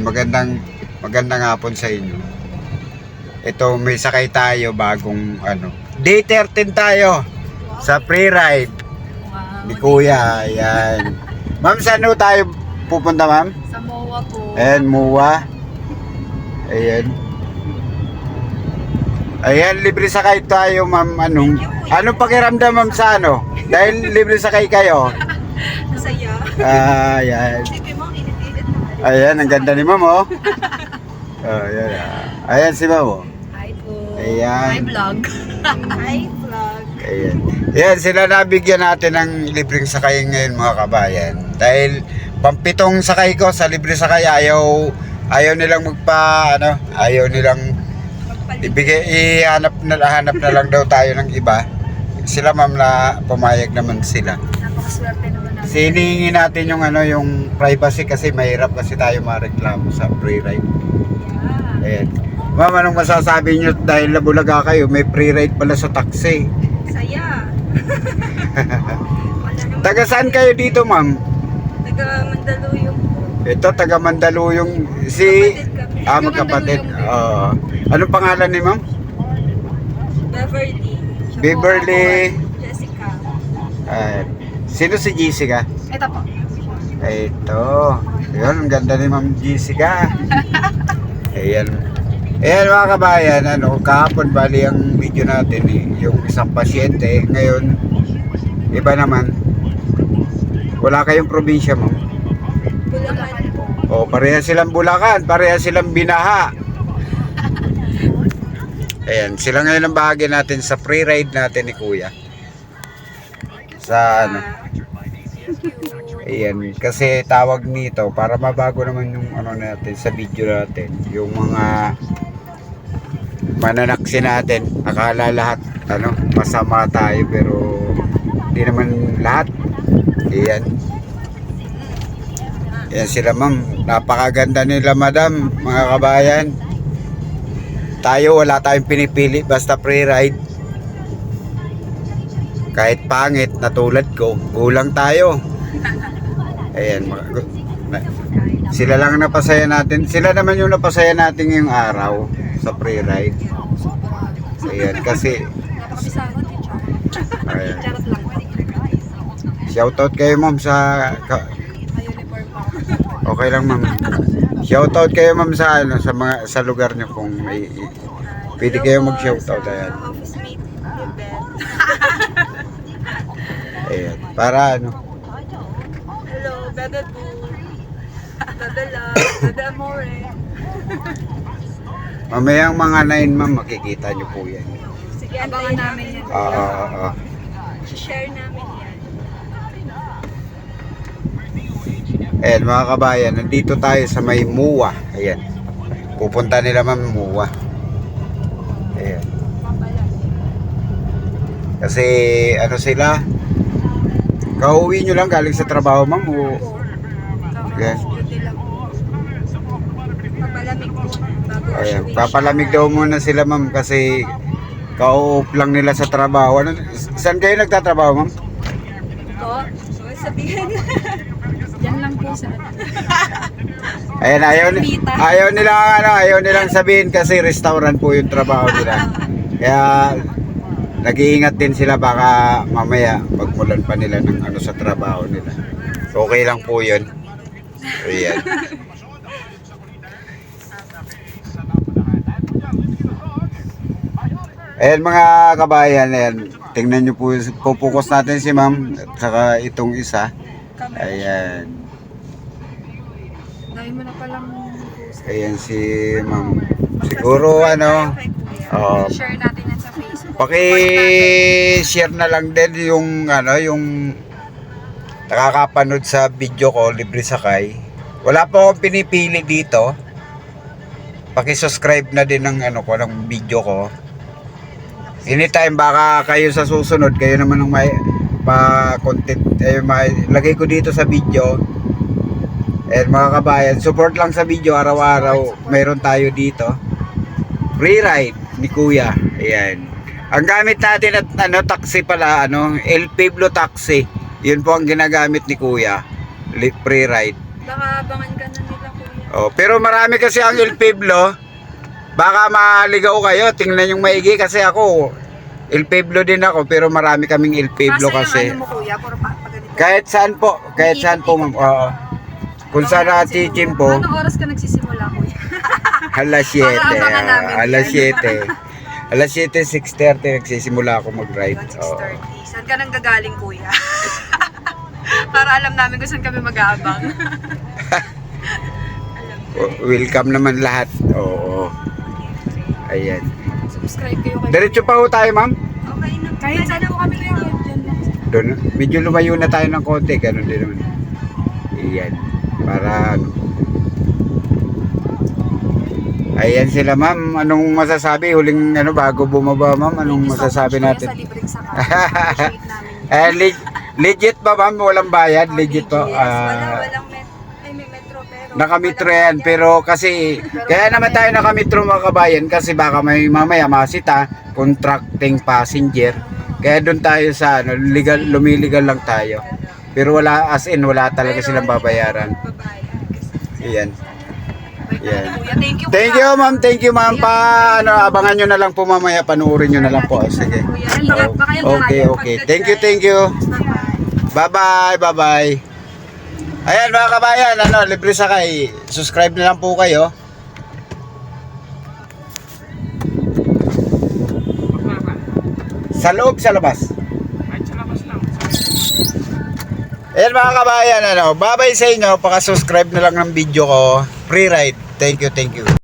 magandang magandang hapon sa inyo. Ito, may sakay tayo bagong ano. Day 13 tayo sa pre-ride ni Kuya. Ayan. Ma'am, saan tayo pupunta, ma'am? Sa MOA po. Ayan, Muwa. Ayan. Ayan, libre sakay tayo, ma'am. Anong, anong pakiramdam, ma'am, sa ano? Dahil libre sakay kayo. Masaya. Ah, ayan. Sige mo, init-init na. Ayan, ang ganda ni ma'am, oh. Oh, ayan. ah. Ayan si ma'am, oh. Hi po. Ayan. Hi vlog. Hi, vlog. Ayan. Ayan, sila nabigyan natin ng libreng sakay ngayon, mga kabayan. Dahil pampitong sakay ko sa libre sakay, ayaw, ayaw nilang magpa, ano, ayaw nilang ibigay, ihanap na, hanap na lang daw tayo ng iba. Sila ma'am na pumayag naman sila. Napakaswerte naman Sinihingi natin yung ano yung privacy kasi mahirap kasi tayo mareklamo sa free ride. Ayan. Ma'am, anong masasabi nyo dahil nabulaga kayo, may free ride pala sa taxi. Saya. Taga saan kayo dito, ma'am? Taga Mandaluyong. Ito, taga Mandaluyong. Si... Kapatid. Ah, magkapatid. Oo. anong pangalan ni ma'am? Beverly. Beverly. Jessica. Ayan. Sino si Jessica? Ito po. Ito. Yun, ang ganda ni Ma'am Jessica. Ayan. Ayan mga kabayan, ano, kahapon bali ang video natin eh, yung isang pasyente. Ngayon, iba naman. Wala kayong probinsya mo. Bulacan po. O, pareha silang Bulacan, pareha silang Binaha. Ayan, sila ngayon ang bahagi natin sa pre-ride natin ni Kuya. Sa ano, Ayan, kasi tawag nito para mabago naman yung ano natin sa video natin, yung mga mananaksi natin. Akala lahat ano, masama tayo pero hindi naman lahat. Ayan. Ayan sila ma'am. Napakaganda nila madam, mga kabayan. Tayo wala tayong pinipili basta pre-ride. Kahit pangit na tulad ko, gulang tayo. Ayan, sila lang ang napasaya natin. Sila naman yung napasaya natin ngayong araw sa pre-ride. Ayan, kasi ayan. Shoutout kayo ma'am sa okay lang ma'am. Shoutout kayo ma'am sa ano sa mga sa lugar niyo kung may pwede kayo mag-shoutout ayan. Ayan, para ano. Hello, Bebe Boo. Bebe Love. Bebe Amore. Mamayang mga 9 ma'am makikita niyo po yan. Sige, Abangan namin. yan. Oo, oo, oo. Share namin yan. Ayan mga kabayan, nandito tayo sa may Muwa. Ayan. Pupunta nila ma'am Muwa. Ayan. Kasi ano sila? Kauwi nyo lang galing sa trabaho ma'am o po. Papalamig po. Ayan, papalamig daw muna sila ma'am kasi kauup lang nila sa trabaho. Ano, saan kayo nagtatrabaho ma'am? Ito, sabihin. Yan lang po sa Ayan, ayaw, ayaw nilang ano, ayaw nilang sabihin kasi restaurant po yung trabaho nila. Kaya nag-iingat din sila baka mamaya pagmulan pa nila ng ano sa trabaho nila. Okay lang po yun. Ayan. Ayan mga kabayan, ayan. Tingnan nyo po, pupukus natin si ma'am at saka itong isa. Ayan. Dahil mo na palang. Ayan si ma'am. Siguro ano, oh, Share natin yan. Paki-share na lang din yung ano, yung nakakapanood sa video ko, libre sakay. Wala pa akong pinipili dito. Paki-subscribe na din ng ano ko, ng video ko. Anytime baka kayo sa susunod, kayo naman ng may pa content eh, may, lagay ko dito sa video. Eh mga kabayan, support lang sa video araw-araw. Meron tayo dito. Free ride ni Kuya. Ayan. Ang gamit natin at ano taxi pala ano, El Pueblo taxi. Yun po ang ginagamit ni Kuya. Free ride. Baka abangan ka na nila Kuya. Oh, pero marami kasi ang El Pueblo. Baka maligaw kayo, tingnan yung maigi kasi ako El Pueblo din ako pero marami kaming El Pueblo kasi. Yung ano mo kuya, puro pa. Kahit saan po, kahit saan po, ma'am. Oo. Kung saan nakatikim po, Anong oras ka nagsisimula, kuya? alas 7. Para abangan namin ah, alas yan. 7. Alas 7, 6.30 nagsisimula ako mag-ride. Hanggang Oo. 6.30. Saan ka nang gagaling kuya? Para alam namin kung saan kami mag-aabang. W- Welcome naman lahat. Oo. Ayan. Subscribe kayo kay Diretso pa ho tayo, ma'am. Okay na. Kaya saan po kami lang. Doon. Medyo lumayo na tayo ng konti. Ganun din naman. Ayan. Para ano. Ayan sila, ma'am. Anong masasabi? Huling ano, bago bumaba, ma'am. Anong Thank you so masasabi much, kuya, natin? Sa libreng sakay. Appreciate namin. Eh, leg- legit ba, ma'am? Walang bayad? Legit po. Yes, wala, Ah, walang met ay, may metro pero... Nakamitro walang yan, bayad. pero kasi, kaya naman tayo nakamitro mga kabayan kasi baka may mamaya masita, contracting passenger. Kaya doon tayo sa, ano, legal, lumiligal lang tayo. Pero wala, as in, wala talaga Pero silang hindi babayaran. babayaran. Ayan. Yan. Thank you, Thank you, ma'am. Thank you, ma'am. Pa, ano, abangan nyo na lang po mamaya. Panuorin nyo na lang po. Sige. Okay, okay. Thank you, thank you. Bye-bye, bye-bye. Ayan mga kabayan, ano, libre sakay. Subscribe na lang po kayo. Sa loob, sa labas. Ayan mga kabayan, ano, bye-bye sa inyo. Paka-subscribe na lang ng video ko. Free ride. Thank you, thank you.